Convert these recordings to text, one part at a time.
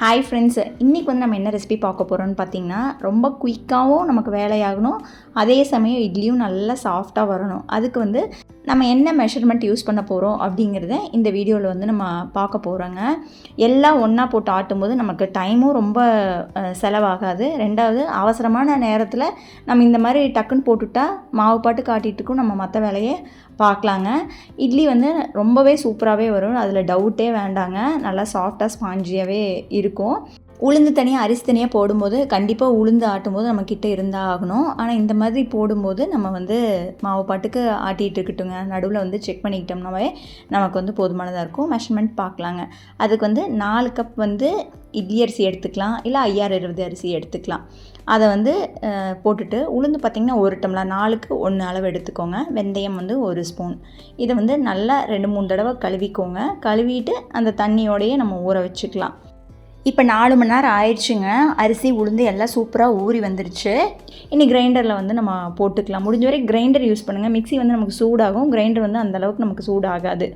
Hi friends இன்றைக்கி வந்து நம்ம என்ன ரெசிபி பார்க்க போகிறோம்னு பார்த்தீங்கன்னா ரொம்ப குயிக்காகவும் நமக்கு வேலையாகணும். அதே சமயம் இட்லியும் நல்லா சாஃப்டாக வரணும். அதுக்கு வந்து நம்ம என்ன மெஷர்மெண்ட் யூஸ் பண்ண போகிறோம் அப்படிங்கிறத இந்த வீடியோவில் வந்து நம்ம பார்க்க போகிறோங்க எல்லாம் ஒன்றா போட்டு ஆட்டும்போது நமக்கு டைமும் ரொம்ப செலவாகாது. ரெண்டாவது அவசரமான நேரத்தில் நம்ம இந்த மாதிரி டக்குன்னு போட்டுவிட்டா மாவு பாட்டு காட்டிகிட்டு நம்ம மற்ற வேலையை பார்க்கலாங்க. இட்லி வந்து ரொம்பவே சூப்பராகவே வரும். அதில் டவுட்டே வேண்டாங்க. நல்லா சாஃப்டாக ஸ்பாஞ்சியாகவே இருக்கும். உளுந்து தனியாக அரிசி தனியாக போடும்போது கண்டிப்பாக உளுந்து ஆட்டும்போது நம்ம கிட்டே இருந்தால் ஆகணும். ஆனால் இந்த மாதிரி போடும்போது நம்ம வந்து மாவு பாட்டுக்கு ஆட்டிகிட்டு இருக்கட்டுங்க. நடுவில் வந்து செக் பண்ணிக்கிட்டோம்னாவே நமக்கு வந்து போதுமானதாக இருக்கும். மெஷர்மெண்ட் பார்க்கலாங்க அதுக்கு வந்து நாலு கப் வந்து இட்லி அரிசி எடுத்துக்கலாம். இல்லை ஐயாறு இருபது அரிசி எடுத்துக்கலாம். அதை வந்து போட்டுட்டு உளுந்து பார்த்திங்கன்னா ஒரு டம்ளர் நாலுக்கு ஒன்று அளவு எடுத்துக்கோங்க. வெந்தயம் வந்து ஒரு ஸ்பூன். இதை வந்து நல்லா ரெண்டு மூணு தடவை கழுவிக்கோங்க. கழுவிட்டு அந்த தண்ணியோடையே நம்ம ஊற வச்சுக்கலாம். இப்போ நாலு மணி நேரம் ஆயிடுச்சுங்க. அரிசி உளுந்து எல்லாம் சூப்பராக ஊறி வந்துருச்சு. இனி கிரைண்டரில் வந்து நம்ம போட்டுக்கலாம். முடிஞ்ச வரை கிரைண்டர் யூஸ் பண்ணுங்கள் மிக்ஸி வந்து நமக்கு சூடாகும். கிரைண்டர் வந்து அந்தளவுக்கு நமக்கு சூடாகாது.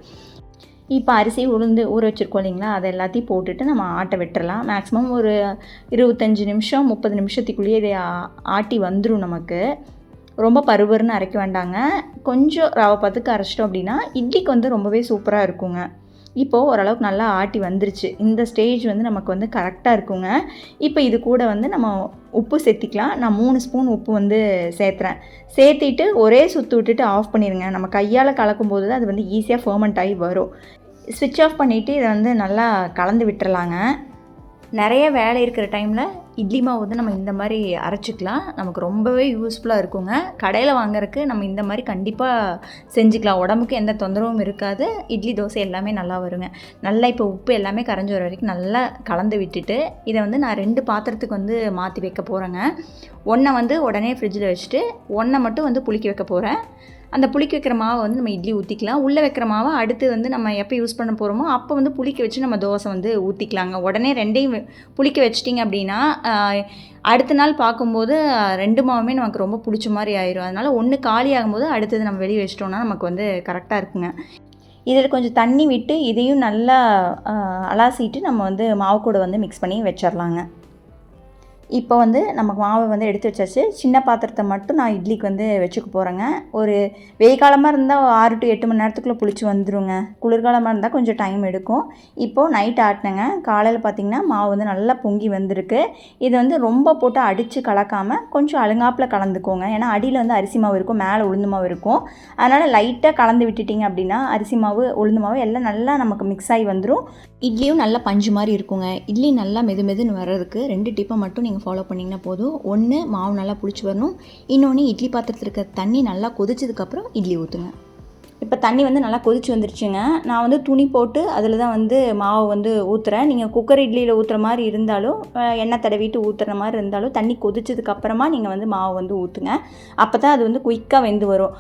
இப்போ அரிசி உளுந்து ஊற வச்சுருக்கோம் இல்லைங்களா? அதை எல்லாத்தையும் போட்டுட்டு நம்ம ஆட்ட வெட்டுறலாம். மேக்ஸிமம் ஒரு இருபத்தஞ்சி நிமிஷம் முப்பது நிமிஷத்துக்குள்ளேயே இதை ஆட்டி வந்துடும் நமக்கு. ரொம்ப பருவருன்னு அரைக்க வேண்டாங்க. கொஞ்சம் ரவை பத்துக்கு அரைச்சிட்டோம் அப்படின்னா இட்லிக்கு வந்து ரொம்பவே சூப்பராக இருக்குங்க. இப்போது ஓரளவுக்கு நல்லா ஆட்டி வந்துருச்சு. இந்த ஸ்டேஜ் வந்து நமக்கு வந்து கரெக்டாக இருக்குங்க. இப்போ இது கூட வந்து நம்ம உப்பு சேர்த்திக்கலாம். நான் மூணு ஸ்பூன் உப்பு வந்து சேர்த்துறேன். சேர்த்திட்டு ஒரே சுற்று விட்டுட்டு ஆஃப் பண்ணிடுங்க நம்ம கையால் கலக்கும்போது தான் அது வந்து ஈஸியாக ஃபர்மெண்ட் ஆகி வரும். ஸ்விட்ச் ஆஃப் பண்ணிவிட்டு இதை வந்து நல்லா கலந்து விட்டுறலாங்க. நிறைய வேலை இருக்கிற டைமில் இட்லி மாவு வந்து நம்ம இந்த மாதிரி அரைச்சிக்கலாம். நமக்கு ரொம்பவே யூஸ்ஃபுல்லாக இருக்குங்க. கடையில் வாங்குறதுக்கு நம்ம இந்த மாதிரி கண்டிப்பாக செஞ்சுக்கலாம். உடம்புக்கு எந்த தொந்தரவும் இருக்காது. இட்லி தோசை எல்லாமே நல்லா வருங்க. நல்லா இப்போ உப்பு எல்லாமே கரைஞ்சி வர வரைக்கும் நல்லா கலந்து விட்டுட்டு இதை வந்து நான் ரெண்டு பாத்திரத்துக்கு வந்து மாற்றி வைக்க போகிறேங்க ஒன்றை வந்து உடனே ஃப்ரிட்ஜில் வச்சுட்டு ஒன்றை மட்டும் வந்து புளிக்க வைக்க போகிறேன் அந்த புளிக்க வைக்கிற மாவை வந்து நம்ம இட்லி ஊற்றிக்கலாம் உள்ளே வைக்கிற மாவை அடுத்து வந்து நம்ம எப்போ யூஸ் பண்ண போகிறோமோ அப்போ வந்து புளிக்க வச்சு நம்ம தோசை வந்து ஊற்றிக்கலாங்க உடனே ரெண்டையும் புளிக்க வச்சிட்டிங்க அப்படின்னா அடுத்த நாள் பார்க்கும்போது ரெண்டு மாவுமே நமக்கு ரொம்ப பிடிச்ச மாதிரி ஆயிரும். அதனால் ஒன்று காலி ஆகும்போது அடுத்தது நம்ம வெளியே வச்சிட்டோம்னா நமக்கு வந்து கரெக்டாக இருக்குங்க. இதில் கொஞ்சம் தண்ணி விட்டு இதையும் நல்லா அலாசிட்டு நம்ம வந்து மாவு கூட வந்து மிக்ஸ் பண்ணி வச்சிடலாங்க இப்போ வந்து நம்ம மாவை வந்து எடுத்து வச்சாச்சு. சின்ன பாத்திரத்தை மட்டும் நான் இட்லிக்கு வந்து வச்சுக்க போகிறேங்க ஒரு வெயில் காலமாக இருந்தால் ஆறு டு எட்டு மணி நேரத்துக்குள்ளே புளிச்சு வந்துருங்க. குளிர்காலமாக இருந்தால் கொஞ்சம் டைம் எடுக்கும். இப்போது நைட் ஆட்டினேங்க. காலையில் பார்த்திங்கன்னா மாவு வந்து நல்லா பொங்கி வந்திருக்கு. இது வந்து ரொம்ப போட்டு அடித்து கலக்காமல் கொஞ்சம் அழுங்காப்பில் கலந்துக்கோங்க. ஏன்னா அடியில் வந்து அரிசி மாவு இருக்கும் மேலே உளுந்து மாவு இருக்கும். அதனால் லைட்டாக கலந்து விட்டுட்டிங்க அப்படின்னா அரிசி மாவு உளுந்து மாவு எல்லாம் நல்லா நமக்கு மிக்ஸ் ஆகி வந்துடும் இட்லியும் நல்லா பஞ்சு மாதிரி இருக்குங்க. இட்லி நல்லா மெது மெதுன்னு வர்றதுக்கு ரெண்டு டிப்பை மட்டும் நீங்கள் ஃபாலோ பண்ணிங்கன்னா போதும். ஒன்று மாவு நல்லா புளிச்சு வரணும். இன்னொன்று இட்லி பாத்திரத்தில் இருக்கிற தண்ணி நல்லா கொதிச்சதுக்கப்புறம் இட்லி ஊற்றுங்க இப்போ தண்ணி வந்து நல்லா கொதிச்சு வந்துருச்சுங்க. நான் வந்து துணி போட்டு அதில் தான் வந்து மாவு வந்து ஊற்றுறேன் நீங்கள் குக்கர் இட்லியில் ஊற்றுற மாதிரி இருந்தாலும் எண்ணெய் தடவிட்டு ஊற்றுற மாதிரி இருந்தாலும் தண்ணி கொதிச்சதுக்கப்புறமா நீங்கள் வந்து மாவு வந்து ஊற்றுங்க அப்போ தான் அது வந்து குயிக்காக வெந்து வரும்.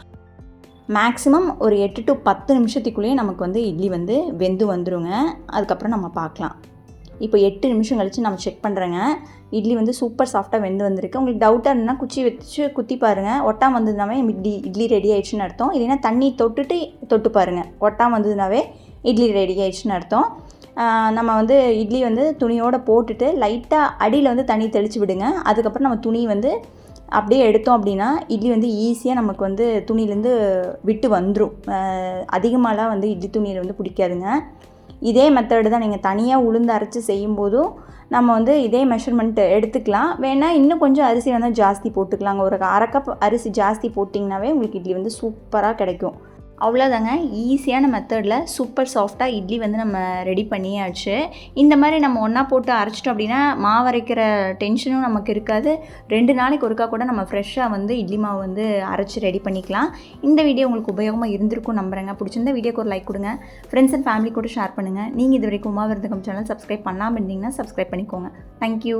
மேக்ஸிமம் ஒரு எட்டு டு பத்து நிமிஷத்துக்குள்ளேயே நமக்கு வந்து இட்லி வந்து வெந்து வந்துருங்க. அதுக்கப்புறம் நம்ம பார்க்கலாம். இப்போ எட்டு நிமிஷம் கழித்து நம்ம செக் பண்ணுறேங்க இட்லி வந்து சூப்பர் சாஃப்டாக வெந்து வந்திருக்கு. உங்களுக்கு டவுட்டாக இருந்தால் குச்சி வச்சு குத்தி பாருங்கள் ஒட்டாம வந்ததுனாவே இட்லி இட்லி ரெடி ஆயிடுச்சுன்னு அர்த்தம். இல்லைன்னா தண்ணி தொட்டுட்டு தொட்டு பாருங்கள் ஒட்டாம வந்ததுனாவே இட்லி ரெடி ஆயிடுச்சுன்னு அர்த்தம். நம்ம வந்து இட்லி வந்து துணியோடு போட்டுட்டு லைட்டாக அடியில் வந்து தண்ணி தெளித்து விடுங்க. அதுக்கப்புறம் நம்ம துணி வந்து அப்படியே எடுத்தோம் அப்படின்னா இட்லி வந்து ஈஸியாக நமக்கு வந்து துணியிலேருந்து விட்டு வந்துடும் அதிகமாகலாம் வந்து இட்லி துணியில் வந்து பிடிக்காதுங்க. இதே மெத்தடு தான் நீங்கள் தனியாக உளுந்து அரைச்சி செய்யும்போதும் நம்ம வந்து இதே மெஷர்மெண்ட்டு எடுத்துக்கலாம். வேணால் இன்னும் கொஞ்சம் அரிசி வந்து ஜாஸ்தி போட்டுக்கலாங்க. ஒரு அரை கப் அரிசி ஜாஸ்தி போட்டிங்கனாவே உங்களுக்கு இட்லி வந்து சூப்பராக கிடைக்கும். அவ்வளோதாங்க ஈஸியான மெத்தடில் சூப்பர் சாஃப்டாக இட்லி வந்து நம்ம ரெடி பண்ணியாச்சு. இந்த மாதிரி நம்ம ஒன்றா போட்டு அரைச்சிட்டோம் அப்படின்னா மாவு அரைக்கிற டென்ஷனும் நமக்கு இருக்காது. ரெண்டு நாளைக்கு ஒருக்கா கூட நம்ம ஃப்ரெஷ்ஷாக வந்து இட்லி மாவு வந்து அரைச்சி ரெடி பண்ணிக்கலாம். இந்த வீடியோ உங்களுக்கு உபயோகமாக இருந்திருக்கும் நம்புகிறேங்க பிடிச்சிருந்த வீடியோக்கு ஒரு லைக் கொடுங்க. ஃப்ரெண்ட்ஸ் அண்ட் ஃபேமிலி கூட ஷேர் பண்ணுங்கள் நீங்கள் இது வரைக்கும் உமா விருந்தகம் சேனல் சப்ஸ்கிரைப் பண்ணாமல் இருந்தீங்கன்னா சப்ஸ்கிரைப் பண்ணிக்கோங்க. தேங்க்யூ